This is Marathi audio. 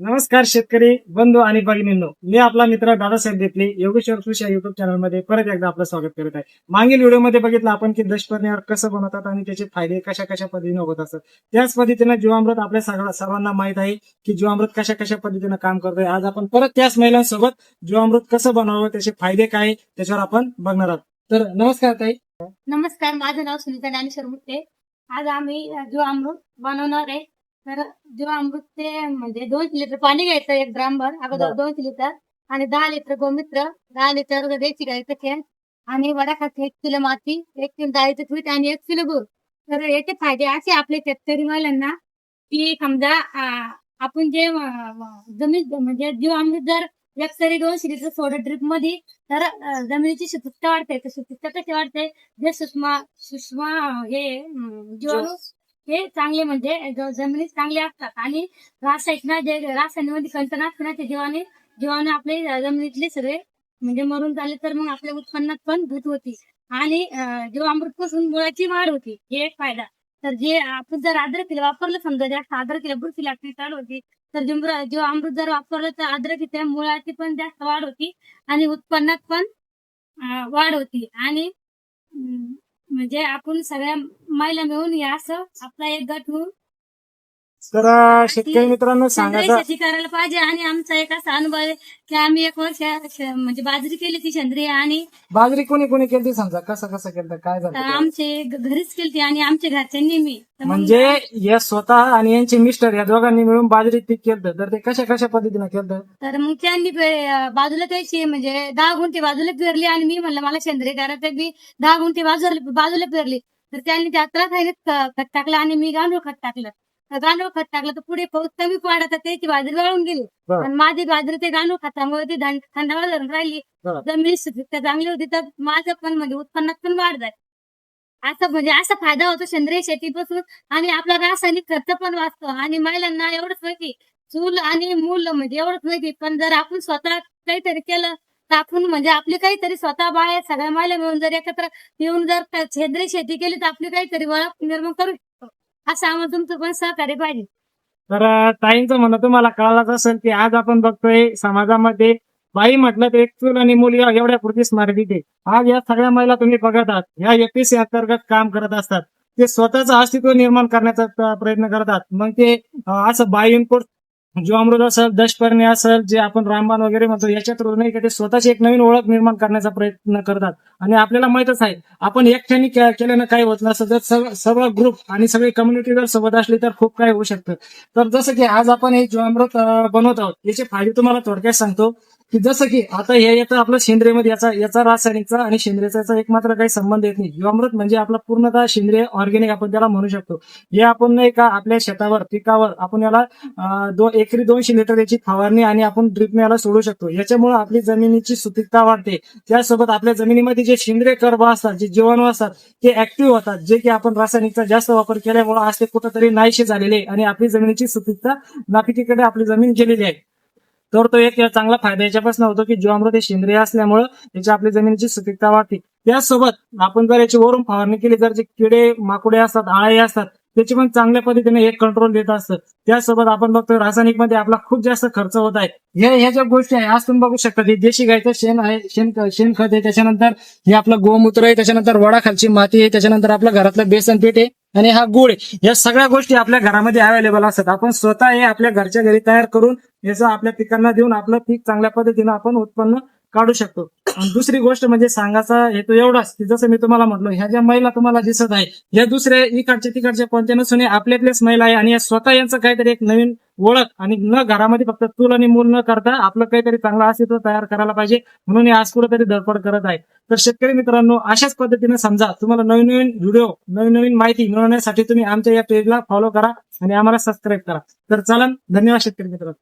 नमस्कार शेतकरी बंधू आणि भगिनींनो. मी आपला मित्र दादासाहेब देतले योगेश्वर कृषी या युट्यूब चॅनलमध्ये परत एकदा आपलं स्वागत करत आहे. मागील व्हिडिओमध्ये बघितलं आपण की दशपर्णीवर कसं बनवतात आणि त्याचे फायदे कशा कशा पद्धतीने होत असतात. त्याच पद्धतीने जीवामृत आपल्या सगळ्या सर्वांना माहीत आहे की जीवामृत कशा कशा पद्धतीने काम करतोय. आज आपण परत त्याच महिलांसोबत जीवामृत कसं बनवावं त्याचे फायदे काय त्याच्यावर आपण बघणार आहोत. तर नमस्कार ताई. नमस्कार माझं नाव सुनीता ज्ञानेश्वर मुट्टे आज आम्ही जीवामृत बनवणार आहे. तर जो अमृत ते म्हणजे दोनशे लिटर पाणी घ्यायचं एक ड्रामभर अगोदर बरं. दोनशे लिटर आणि दहा लिटर गोमित्र दहा लिटर देशी गाईचं शेण आणि वडाखात एक किलो माती एक किलो डाळीचं पीठ आणि एक किलो गुळ. तर याचे फायदे असे आपले शेतकरी महिलांना की समजा आ, आपण जे जमीन म्हणजे जीव अमृत जर एक तरी दोनशे लिटर सोडा ड्रिपमध्ये तर अं, जमिनीची सुपीकता वाढते. तर सुपीकता कशी वाढते? जे सूक्ष्म सूक्ष्म हे जीवाणू हे चांगले म्हणजे जमिनीत चांगले असतात. आणि रासायनिक जे रासायनिक कंटन जीवाने जीवाने जीवाणू आपले जमिनीतले सगळे म्हणजे मरून झाले तर मग आपल्या उत्पन्नात पण घट होती. आणि जीवामृत पासून मुळाची वाढ होती हे एक फायदा. तर जे आपण जर अद्रकीला वापरलं समजा जास्त अद्रकीला बुरशी लागते चालू होती तर जिंबर जीवामृत जर वापरलं तर अद्रकीच्या मुळाची पण जास्त वाढ होती आणि उत्पन्नात पण वाढ होती. आणि म्हणजे आपण सगळ्या महिला मिळून या असं आपला एक गट होऊन तर शेतकरी मित्रांनो सांगायचं शेती करायला पाहिजे आणि आमचा एक असा अनुभव आहे की आम्ही एक वर्ष श- म्हणजे बाजरी केली ती सेंद्रिय आणि बाजरी कोणी कोणी केली समजा? कसं कसं केलं काय झालं ते? आमचे घरीच केली ती आणि आमच्या घरच्यांनी मी तर मग म्हणजे या स्वतः आणि यांचे मिस्टर या दोघांनी मिळून बाजरी पीक केलं तर ते कशा कशा पद्धतीने केलं तर मग त्यांनी पे- बाजूला त्याची म्हणजे दहा गुंठे बाजूला पेरली आणि मी म्हणलं मला सेंद्रिय करायचं मी दहा गुंठे बाजूला बाजूला पेरली. तर त्यांनी त्यात रासायनिक ख- खत टाकलं आणि मी गांडूळ खत टाकलं. तर गांडूळ खत टाकलं तर पुढे पाऊस कमी पडला तर त्याची बाजरी वाळून गेली. बरं. आणि माझी बाजरी ते गांडूळ खतामुळे ती थंड- थंडावा धरून राहिली. बरं. जमीन सुपीकता चांगली होती तर माझं पण म्हणजे उत्पन्नात पण वाढ झाली. असं म्हणजे असा फायदा होतो सेंद्रिय शेतीपासून. आणि आपला रासायनिक खर्च पण वाचतो. आणि महिलांना एवढंच माहिती चूल आणि मूल म्हणजे एवढंच माहिती पण जर आपण स्वतः काहीतरी केलं तर आपण म्हणजे आपली काहीतरी स्वतः बाहेर सगळ्या महिला मिळून जर एकत्र येऊन जर सेंद्रिय शेती केली तर आपली काहीतरी ओळख निर्माण करू असं आम्हाला तुमचं पण सहकार्य पाहिजे. तर ताईंच ताईंचं म्हणणं तुम्हाला कळालंच असेल की आज आपण बघतोय समाजामध्ये बाई म्हटलं तर एक चूल आणि मुली एवढ्या पुरतीच मर्यादित आज या सगळ्या महिला तुम्ही बघत आहात. या एपीसी अंतर्गत काम करत असतात. ते स्वतःचं अस्तित्व निर्माण करण्याचा प्रयत्न करतात. मग ते असं बाय इनपुट जीवामृत असेल दशपर्णी असेल जे आपण रामबाण वगैरे म्हणतो याच्या थ्रू नाही का ते स्वतःची एक नवीन ओळख निर्माण करण्याचा प्रयत्न करतात. आणि आपल्याला माहितच आहे आपण एकट्याने केल्यानं काही होत नसतं जर सगळं सर्व ग्रुप आणि सगळी कम्युनिटी जर सोबत असली तर खूप काही होऊ शकतं. तर जसं की आज आपण हे जीवामृत अमृत बनवत आहोत याचे फायदे तुम्हाला थोडक्यात सांगतो. की जसं की आता हे येतं आपलं सेंद्रियमध्ये याचा याचा रासायनिकचा आणि सेंद्रियचा एक मात्र काही संबंध येत नाही. जीवामृत म्हणजे आपला पूर्णतः सेंद्रिय ऑर्गॅनिक आपण त्याला म्हणू शकतो. हे आपण नाही का आपल्या शेतावर पिकावर आपण याला दोन दो एकरी दोनशे लिटर याची फवारणी आणि आपण ड्रिपने याला सोडू शकतो. याच्यामुळे आपली जमिनीची सुपीकता वाढते. त्यासोबत आपल्या जमिनीमध्ये जे सेंद्रिय कर्ब असतात जे जीवाणू असतात ते ऍक्टिव्ह होतात. जे की आपण रासायनिकचा जास्त वापर केल्यामुळे आज ते कुठंतरी नाहीशे झालेले आणि आपली जमिनीची सुपीकता नापिकीकडे आपली जमीन गेलेली आहे. तर तो एक चांगला फायदा याच्यापासून होतो की जीवामृत हे सेंद्रिय असल्यामुळं त्याची आपली जमिनीची सुपीकता वाढते. त्यासोबत आपण जर याची वरून फवारणी केली जर जे किडे माकुडे असतात आळे असतात त्याची पण चांगल्या पद्धतीने एक कंट्रोल देत असतं त्यासोबत आपण बघतो रासायनिकमध्ये आपला खूप जास्त खर्च होत आहे. हे ह्या ज्या गोष्टी आहे आज तुम्ही बघू शकता हे देशी गायचं शेण आहे शेण शेणखत आहे त्याच्यानंतर हे आपलं गोमूत्र आहे त्याच्यानंतर वडाखालची माती आहे त्याच्यानंतर आपलं घरातलं बेसन पीठ आहे. आणि हा गुळ या सगळ्या गोष्टी आपल्या घरामध्ये अवेलेबल असतात. आपण स्वतः हे आपल्या घरच्या घरी तयार करून याचा आपल्या पिकांना देऊन आपलं पीक चांगल्या पद्धतीनं आपण उत्पन्न काढू शकतो. आणि दुसरी गोष्ट म्हणजे सांगायचा हेतू एवढाच की जसं मी तुम्हाला म्हटलो ह्या ज्या महिला तुम्हाला दिसत आहे या दुसऱ्या इकडच्या तिकडच्या कोणत्या नसून हे आपल्यातल्याच महिला आहे आणि या स्वतः यांचं काहीतरी एक नवीन ओळख आणि न घरामध्ये फक्त चूल आणि मूल न करता आपलं काहीतरी चांगलं अस्तित्व तयार करायला पाहिजे म्हणून हे आज कुठेतरी धडपड करत आहे. तर शेतकरी मित्रांनो अशाच पद्धतीने समजा तुम्हाला नवीन नवीन व्हिडिओ नवीन नवीन माहिती मिळवण्यासाठी तुम्ही आमच्या या पेजला फॉलो करा आणि आम्हाला सबस्क्राईब करा. तर चला धन्यवाद शेतकरी मित्रांनो.